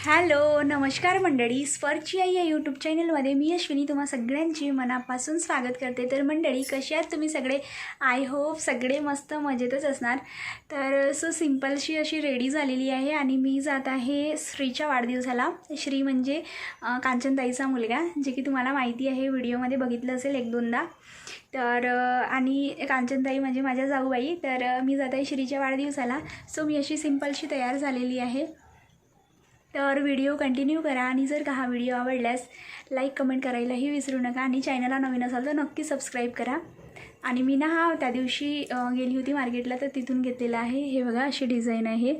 Hello नमस्कार मंडळी. स्पर्ची आई या यूट्यूब चॅनलमध्ये मी अश्विनी तुम्हा सगळ्यांची मनापासून स्वागत करते. तर मंडळी कशी आहात तुम्ही सगळे? आय होप सगळे मस्त मजेतच असणार. तर सो सिम्पलशी अशी रेडी झालेली आहे आणि मी जात आहे श्रीच्या वाढदिवसाला. श्री म्हणजे कांचनताईचा मुलगा जे की तुम्हाला माहिती आहे व्हिडिओमध्ये बघितलं असेल एक दोनदा. तर आणि कांचनताई म्हणजे माझ्या जाऊबाई. तर मी जात आहे श्रीच्या वाढदिवसाला. सो मी अशी सिम्पलशी तयार झालेली आहे. तर व्हिडिओ कंटिन्यू करा आणि जर का हा व्हिडिओ आवडल्यास लाईक कमेंट करायलाही विसरू नका आणि चॅनलला नवीन असाल तर नक्की सबस्क्राईब करा. आणि मी ना हा त्या दिवशी गेली होती मार्केटला तर तिथून घेतलेला आहे. हे बघा अशी डिझाईन आहे.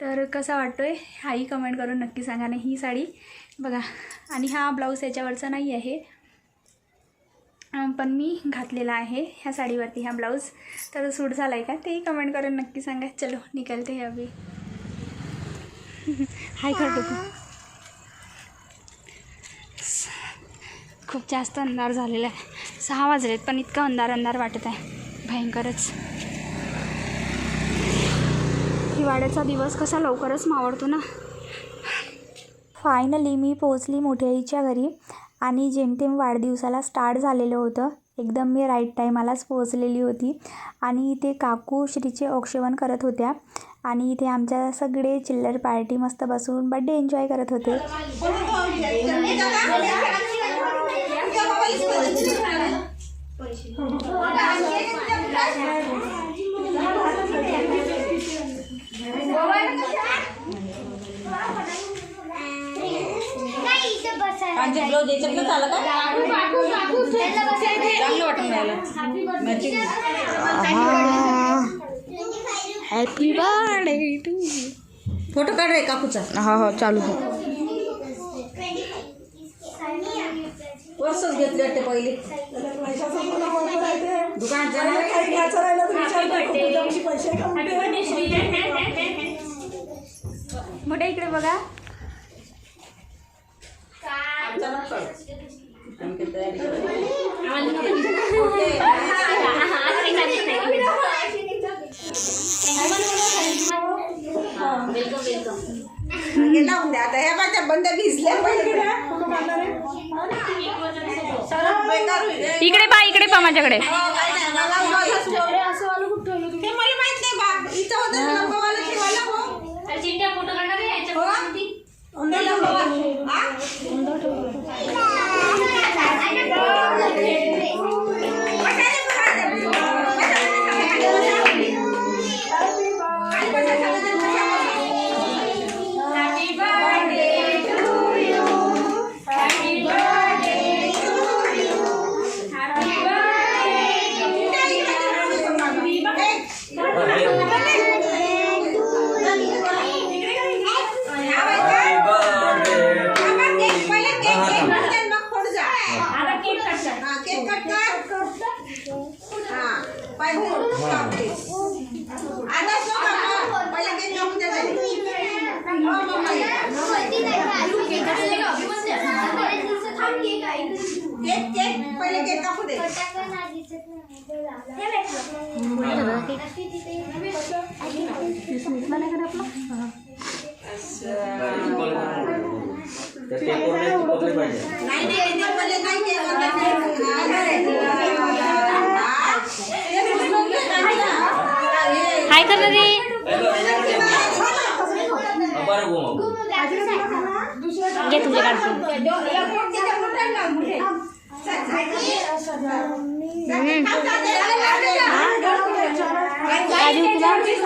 तर कसा वाटतो आहे हाही कमेंट करून नक्की सांगा ना ही साडी. बघा आणि हा ब्लाऊज याच्यावरचा नाही आहे. पण मी घातलेला आहे ह्या साडीवरती हा ब्लाऊज. तर सूट झाला आहे का? तेही कमेंट करून नक्की सांगा. चलो निकलते हैं अभी हाय कर खूप जास्त अंधार झालेला आहे. सहा वाजलेत पण इतका अंधार अंधार वाटत आहे. भयंकरच. हिवाळ्याचा दिवस कसा लवकरच मावळतो ना? फायनली मी पोचली मोठ्या आईच्या घरी आणि जेमतेम वाढदिवसाला स्टार्ट झालेलं होतं एकदम मी राईट टाईमालाच पोहोचलेली होती. आणि इथे काकू श्रीचे औक्षवण करत होत्या. आणि इथे आमच्या सगळे चिल्लर पार्टी मस्त बसून बड्डे एन्जॉय करत होते. चांगलं वाटून राहिलं matching happy birthday to photo काढ रे काकूचा. हा हा चालू वर्षच घेतले वाटते पहिले. जाणार मोठ्या इकडे बघा. लावून द्या. आता ह्या माझ्या बंद भिजल्या पहिले इकडे पा इकडे पा माझ्याकडे. ते मला माहीत नाही बा. इथं होतं हाय कर रे घे तुझे काढतो येते का? चम्मच घेऊ घे चम्मच त्याच्यामध्ये झाकून देता राहायचं पोळं नाही हो, नाही, नाही, केक- केकच उचलून घे. हा, केक उचलून घे. केक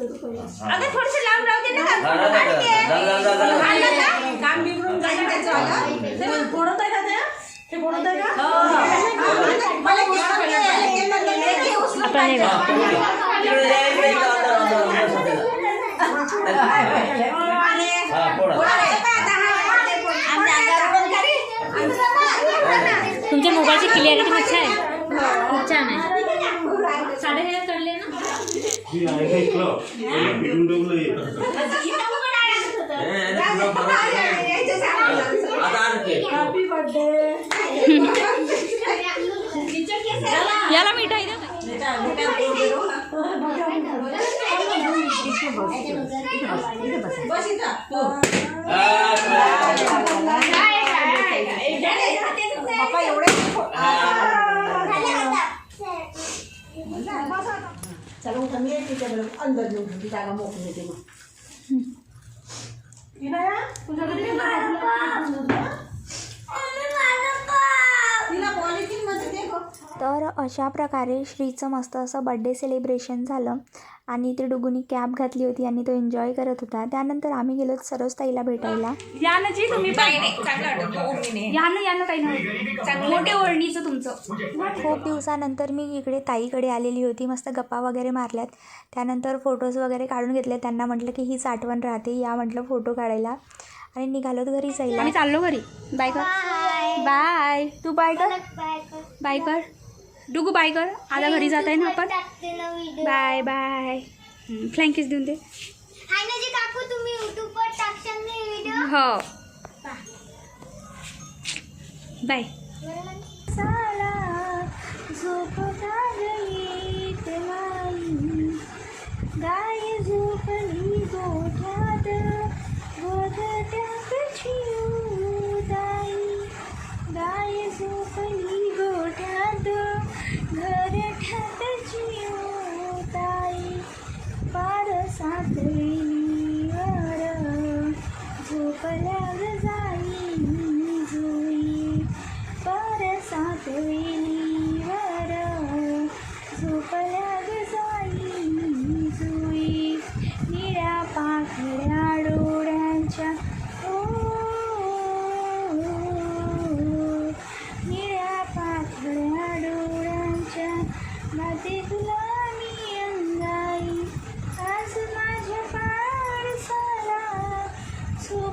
अगं थोडस लांब राहू दे ना का? हा, राहू दे, राहू दे. जा, जा, जा, जा. आलं का? काम बिघडून जाईल त्याचं आलं. फोडत आहे का ते? ते फोडत आहे का? मला केक पण दे. केक पण दे. केक उचलून आपला नाही हा, का? इकडे जा, इकडे, इकडे, अंदर, अंदर, अंदर, अंदर. हा, पोळा. फोडा. हे बघ आता हा, हा, ते फोड. आमच्या अंगावर पण करी. तुमच्या मोबाईलची क्लिअरिटी मच्छा आहे खूप छान आहे साडे हजार काढले ना मी ऐकलं पिटून ठेवलंय हे, हे, तुला बरं आहे. आता आण केक. याला मिठाई द्या बस इथं. आ, बाप्पा एवढे चला उठा मी तिच्याकडे अंदर नेऊन ती जागा मोकळी होते मग तिला पॉलिथिनमध्ये दे गं. तर अशा प्रकारे श्रीचं मस्त असं बड्डे सेलिब्रेशन झालं. आणि ती डुगुनी कॅब घातली होती आणि तो एन्जॉय करत होता. त्यानंतर आम्ही गेलो सरोज ताईला भेटायला. या ना जी तुम्ही या ना या ना काही नाही. मोठे ओढणीचं तुमचं. खूप दिवसानंतर मी इकडे ताईकडे आलेली होती. मस्त गप्पा वगैरे मारल्यात. त्यानंतर फोटोज वगैरे काढून घेतले. त्यांना म्हटलं की हीच आठवण राहते. या म्हटलं फोटो काढायला. आणि निघालो घरी जायला. आम्ही चाललो घरी. बाय कर. बाय तू बाय कर. बाय कर. डुगू बाय कर. आता घरी जात आहे ना आपण? बाय बाय फ्लँकीस देऊन दे. हो बाय झोप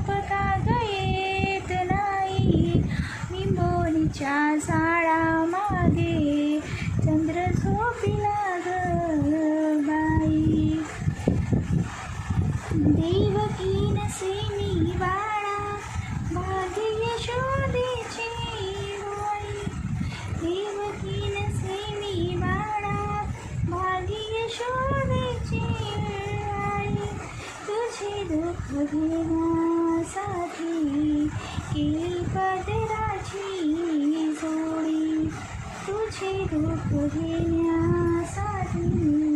झोप का ग येत नाही. निंबोनीच्या झाडामागे चंद्र झोपिला ग बाई. देवकी नसे मी बाळा मागे यशोदेची होई देवकी नसे मी बाळा मागे यशोदेची आई तुझे दुःख घेण्यासाठी तुझे दुःख घेण्यासाठी केली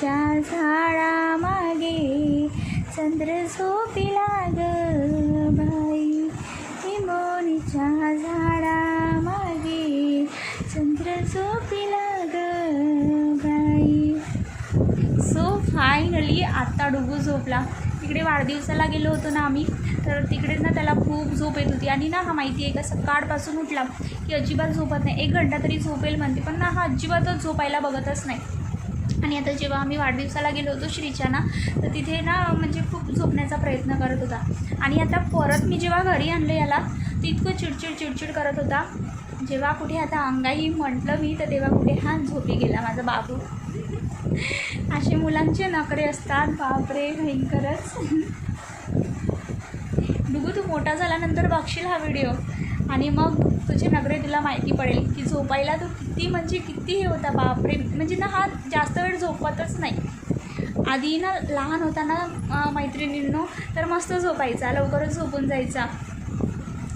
च्या झाडामागे चंद्र झोपिला ग बाई. लिंबोनीच्या झाडामागे चंद्र झोपिला ग बाई. सो फायनली आत्ता डुबू झोपला. तिकडे वाढदिवसाला गेलो होतो ना आम्ही तर तिकडे ना त्याला खूप झोप येत होती. आणि ना हा माहिती आहे का सकाळपासून उठला की अजिबात झोपत नाही. एक घंटा तरी झोपेल म्हणते पण ना हा अजिबातच झोपायला बघतच नाही. आणि आता जेव्हा आम्ही वाढदिवसाला गेलो होतो श्रीच्या ना तर तिथे ना म्हणजे खूप झोपण्याचा प्रयत्न करत होता. आणि आता परत मी जेव्हा घरी आणलं याला तर इतकं चिडचिड चिडचिड करत होता. जेव्हा कुठे आता अंगाई म्हटलं मी तर तेव्हा कुठे हा झोपी गेला माझा बाबू. असे मुलांचे नखरे असतात बापरे भयंकरच. बघू तू मोठा झाल्यानंतर बघशील हा व्हिडिओ. आणि मग तुझे नगरे तुला माहिती पडेल की झोपायला तो किती म्हणजे किती हे होता बापरे. म्हणजे ना हा जास्त वेळ झोपतच नाही. आधी ना लहान होताना ना मैत्रिणींनो तर मस्त झोपायचा लवकरच झोपून जायचा.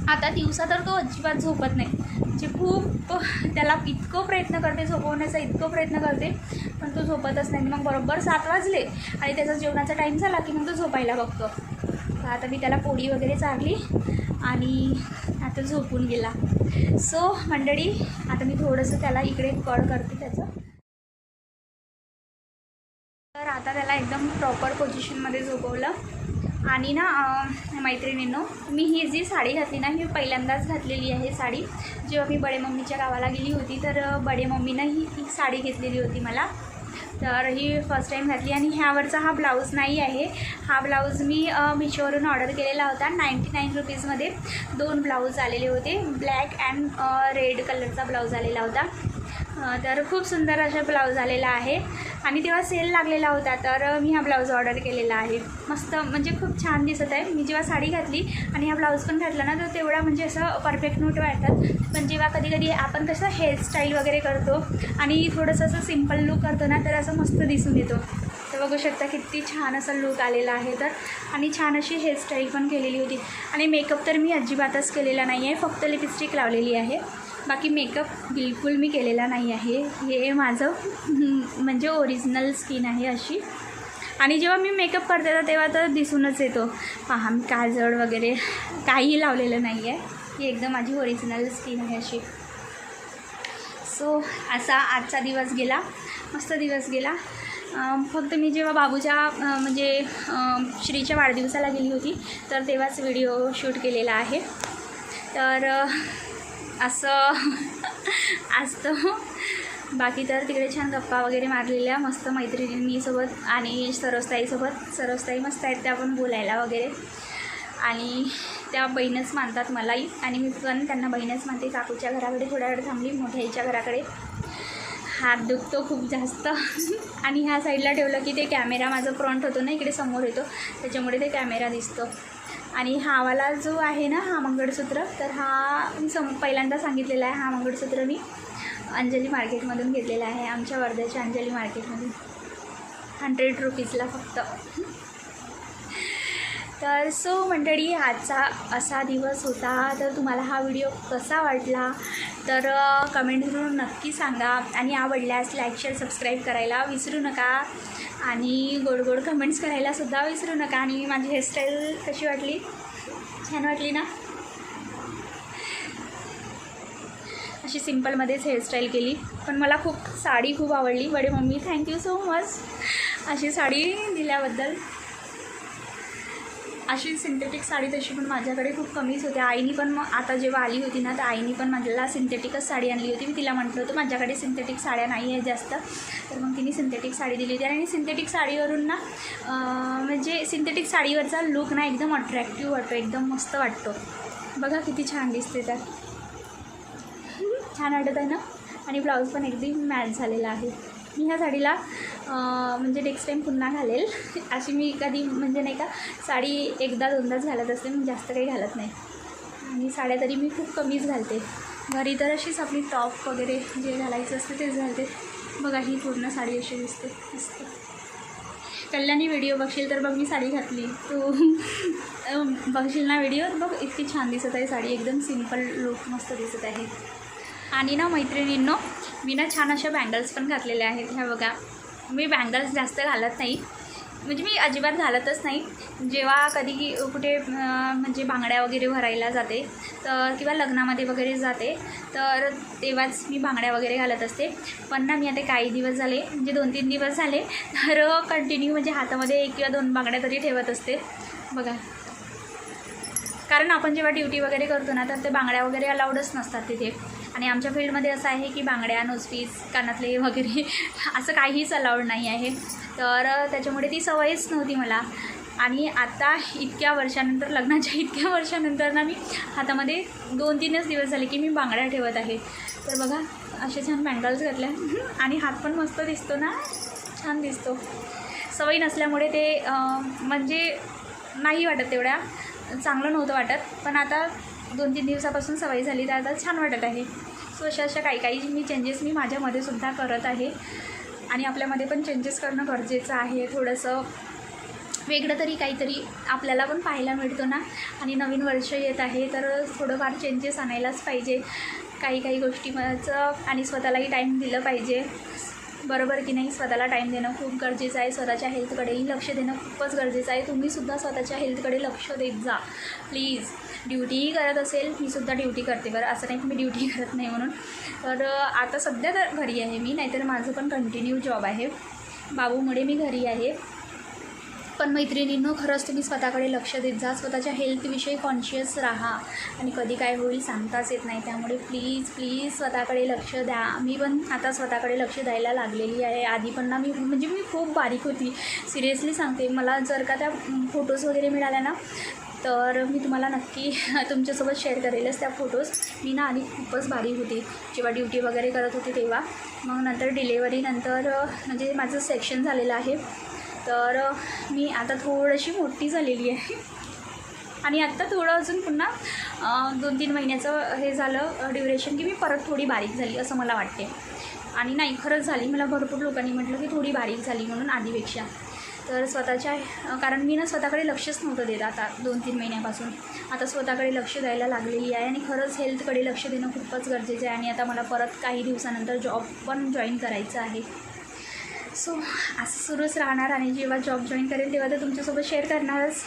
आता दिवसा तर तो अजिबात झोपत नाही. म्हणजे खूप त्याला इतकं प्रयत्न करते झोपवण्याचा इतकं प्रयत्न करते पण तो झोपतच नाही. मग बरोबर सात वाजले आणि त्याचा जेवणाचा टाईम झाला की मग तो झोपायला बघतो. आता मी त्याला पोळी वगैरे चारली आणि आता झोपून गेला. सो मंडळी आता मी थोडंसं त्याला इकडे कळ करते त्याचं. तर आता त्याला एकदम प्रॉपर पोझिशनमध्ये झोपवलं. आणि ना मैत्रिणींनो मी ही जी साडी घातली ना ही पहिल्यांदाच घातलेली आहे साडी. जेव्हा मी बडे मम्मीच्या गावाला गेली होती तर बडे मम्मीनं ही ही साडी घेतलेली होती मला. तर ही फर्स्ट टाईम घातली आणि ह्यावरचा हा ब्लाऊज नाही आहे. हा ब्लाऊज मी मिशोवरून ऑर्डर केलेला होता. नाईंटी नाईन रुपीजमध्ये दोन ब्लाऊज आलेले होते. ब्लॅक अँड रेड कलरचा ब्लाऊज आलेला होता. तर खूप सुंदर असा ब्लाऊज आलेला आहे. आणि तेव्हा सेल लागलेला होता तर मी हा ब्लाऊज ऑर्डर केलेला आहे. मस्त म्हणजे खूप छान दिसत आहे. मी जेव्हा साडी घातली आणि हा ब्लाऊज पण घातला ना तर तेवढा म्हणजे असं परफेक्ट नोट वाटतात पण जेव्हा कधी कधी आपण कसं हेअरस्टाईल वगैरे करतो आणि थोडंसं असं सिंपल लुक करतो ना तर असं मस्त दिसून येतो. तर बघू शकता किती छान असा लुक आलेला आहे तर. आणि छान अशी हेअरस्टाईल पण केलेली होती. आणि मेकअप तर मी अजिबातच केलेला नाही आहे फक्त लिपस्टिक लावलेली आहे. बाकी मेकअप बिलकुल मी केलेला नाही आहे. हे माझं म्हणजे ओरिजिनल स्किन आहे अशी. आणि जेव्हा मी मेकअप करते तर तेव्हा तर दिसूनच येतो. पहा मी काजळ वगैरे काहीही लावलेलं नाही आहे ही एकदम माझी ओरिजिनल स्किन आहे अशी. सो असा आजचा दिवस गेला. मस्त दिवस गेला. फक्त मी जेव्हा बाबूच्या म्हणजे श्रीच्या वाढदिवसाला गेली होती तर तेव्हाच व्हिडिओ शूट केलेला आहे. तर असं असतं बाकी तर तिकडे छान गप्पा वगैरे मारलेल्या मस्त मैत्रिणींसोबत आणि सरोजताईसोबत सरोजताई मस्त आहेत त्या पण बोलायला वगैरे. आणि त्या बहीणच मानतात मलाही आणि मी पण त्यांना बहीणच मानते. काकूच्या घराकडे थोड्या वेळ थांबली मोठ्या आईच्या घराकडे. हात दुखतो खूप जास्त. आणि ह्या साईडला ठेवलं की ते कॅमेरा माझा फ्रंट होतो ना इकडे समोर येतो. त्याच्यामुळे ते कॅमेरा दिसतो. आणि हा वाला जो आहे ना हा मंगळसूत्र तर हा मी सम पहिल्यांदा सांगितलेला आहे हा मंगळसूत्र मी अंजली मार्केटमधून घेतलेला आहे. आमच्या वर्ध्याच्या अंजली मार्केटमधून. हंड्रेड रुपीजला फक्त. तर सो मंडळी आजचा असा दिवस होता. तर तुम्हाला हा व्हिडिओ कसा वाटला? तर कमेंट करून नक्की सांगा. आणि आवडल्यास लाईक शेअर सबस्क्राईब करायला विसरू नका. आणि गोड गोड कमेंट्स करायला सुद्धा विसरू नका. आणि माझी हेअरस्टाईल कशी वाटली? छान वाटली ना? अशी सिम्पलमध्येच हेअरस्टाईल केली. पण मला खूप साडी खूप आवडली. बडे mummy thank you so much अशी साडी दिल्याबद्दल अशी सिंथेटिक साडी तशी पण माझ्याकडे खूप कमीच होते. आईनी पण मग आता जेव्हा आली होती ना तर आईनी पण माझ्याला सिंथेटिकच साडी आणली होती. मी तिला म्हटलं होतं माझ्याकडे सिंथेटिक साड्या नाही आहे जास्त. तर मग तिने सिंथेटिक साडी दिली होती. आणि सिंथेटिक साडीवरून ना म्हणजे सिंथेटिक साडीवरचा लुक ना एकदम अट्रॅक्टिव्ह वाटतो एकदम मस्त वाटतो. बघा किती छान दिसते तर. छान वाटत आहे ना? आणि ब्लाऊज पण एकदम मॅच झालेला आहे. मी ह्या साडीला म्हणजे नेक्स्ट टाईम पुन्हा घालेल. अशी मी कधी म्हणजे नाही का साडी एकदा दोनदाच घालत असते मी जास्त काही घालत नाही. आणि साड्या तरी मी खूप कमीच घालते. घरी तर अशीच आपली टॉप वगैरे जे घालायचं असते तेच घालते. बघा ही पूर्ण साडी अशी दिसते. मस्त. कल्याणी व्हिडिओ बघशील तर बघ मी साडी घातली. तू बघशील ना व्हिडिओ बघ इतकी छान दिसत आहे साडी. एकदम सिंपल लुक मस्त दिसत आहे. आणि ना मैत्रिणींनो मी ना छान अशा बँगल्स पण घातलेल्या आहेत. ह्या बघा. मी बँगल्स जास्त घालत नाही. म्हणजे मी अजिबात घालतच नाही. जेव्हा कधी कुठे म्हणजे बांगड्या वगैरे भरायला जाते तर किंवा लग्नामध्ये वगैरे जाते तर तेव्हाच मी बांगड्या वगैरे घालत असते. पण ना मी आता काही दिवस झाले म्हणजे दोन तीन दिवस झाले तर कंटिन्यू म्हणजे हातामध्ये एक किंवा दोन बांगड्या तरी ठेवत असते. बघा. कारण आपण जेव्हा ड्युटी वगैरे करतो ना तर ते बांगड्या वगैरे अलाउडच नसतात तिथे. आणि आमच्या फील्डमध्ये असं आहे की बांगड्या नोजपीस कानातले वगैरे असं काहीच अलाउड नाही आहे. तर त्याच्यामुळे ती सवयच नव्हती मला. आणि आता इतक्या वर्षानंतर लग्नाच्या इतक्या वर्षानंतर ना मी हातामध्ये दोन तीनच दिवस झाले की मी बांगड्या ठेवत आहे. तर बघा असे छान बँगल्स घातल्या. आणि हात पण मस्त दिसतो ना? छान दिसतो. सवय नसल्यामुळे ते म्हणजे नाही वाटत तेवढ्या. चांगलं नव्हतं वाटत. पण आता दोन तीन दिवसापासून सवय झाली तर आता छान वाटत आहे. सो अशा अशा काही काही मी चेंजेस मी माझ्यामध्ये सुद्धा करत आहे. आणि आपल्यामध्ये पण चेंजेस करणं गरजेचं आहे. थोडंसं वेगळं तरी काहीतरी आपल्याला पण पाहायला मिळतो ना. आणि नवीन वर्ष येत आहे तर थोडंफार चेंजेस आणायलाच पाहिजे. काही काही गोष्टीचं आणि स्वतःलाही टाईम दिलं पाहिजे. बरोबर की नाही स्वतःला टाईम देणं खूप गरजेचं आहे. स्वतःच्या हेल्थकडेही लक्ष देणं खूपच गरजेचं आहे. तुम्हीसुद्धा स्वतःच्या हेल्थकडे लक्ष देत जा. प्लीज ड्युटीही करत असेल मी सुद्धा ड्युटी करते. बरं असं नाही की मी ड्युटी करत नाही म्हणून. तर आता सध्या तर घरी आहे मी नाहीतर माझं पण कंटिन्यू जॉब आहे. बाबूमुळे मी घरी आहे. पण मैत्रिणींनो खरंच तुम्ही स्वतःकडे लक्ष देत जा. स्वतःच्या हेल्थविषयी कॉन्शियस राहा. आणि कधी काय होईल सांगताच येत नाही. त्यामुळे प्लीज प्लीज स्वतःकडे लक्ष द्या. मी पण आता स्वतःकडे लक्ष द्यायला लागलेली आहे. आधी पण ना मी म्हणजे मी खूप बारीक होती. सिरियसली सांगते मला जर का त्या फोटोज वगैरे मिळाल्या ना तर मी तुम्हाला नक्की तुमच्यासोबत शेअर करेलच त्या फोटोज मी ना आधी खूपच बारीक होती. जेव्हा ड्युटी वगैरे करत होती तेव्हा. मग नंतर डिलेवरीनंतर म्हणजे माझं सेक्शन झालेलं आहे. तर मी आता थोडीशी मोठी झालेली आहे. आणि आत्ता थोडं अजून पुन्हा दोन तीन महिन्याचं हे झालं ड्युरेशन की मी परत थोडी बारीक झाली असं मला वाटते. आणि नाही खरंच झाली. मला भरपूर लोकांनी म्हटलं की थोडी बारीक झाली म्हणून आधीपेक्षा. तर स्वतःच्या कारण मी ना स्वतःकडे लक्षच नव्हतं देत आता दोन तीन महिन्यापासून. आता स्वतःकडे लक्ष द्यायला लागलेली आहे आणि खरंच हेल्थकडे लक्ष देणं खूपच गरजेचं आहे. आणि आता मला परत काही दिवसानंतर जॉब पण जॉईन करायचं आहे. सो असं सुरूच राहणार आणि जेव्हा जॉब जॉईन करेल तेव्हा तर तुमच्यासोबत शेअर करणारच.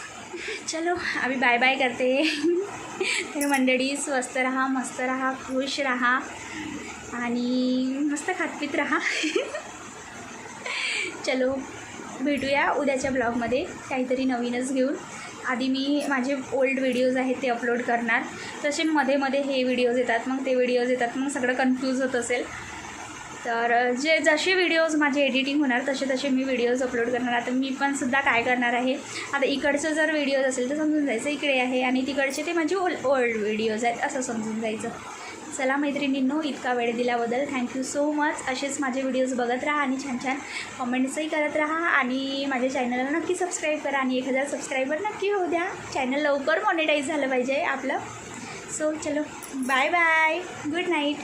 चलो आम्ही बाय बाय करते. तर मंडळी स्वस्त राहा मस्त राहा खुश राहा आणि मस्त खातपीत राहा. चलो भेटूया उद्याच्या ब्लॉगमध्ये काहीतरी नवीनच घेऊन. आधी मी माझे ओल्ड व्हिडिओज आहेत ते अपलोड करणार. तसे मध्ये मध्ये हे व्हिडिओज येतात मग ते व्हिडिओज येतात मग सगळं कन्फ्यूज होत असेल. तर जे जसे व्हिडिओज माझे एडिटिंग होणार तसे तसे मी व्हिडिओज अपलोड करणार. आता मी पण सुद्धा काय करणार आहे आता इकडचं जर व्हिडिओज असेल तर समजून जायचं इकडे आहे आणि तिकडचे ते माझे ओल्ड ओल्ड व्हिडिओज आहेत असं समजून जायचं. चला मैत्रिणींनो इतका वेळ दिल्याबद्दल थँक्यू सो मच असेच माझे व्हिडिओज बघत राहा आणि छान छान कमेंट्सही करत राहा आणि माझ्या चॅनलला नक्की सबस्क्राईब करा आणि एक हजार सबस्क्रायबर नक्की होऊ द्या. चॅनल लवकर मॉनिटाईज झालं पाहिजे आपलं. सो चलो बाय बाय गुड नाईट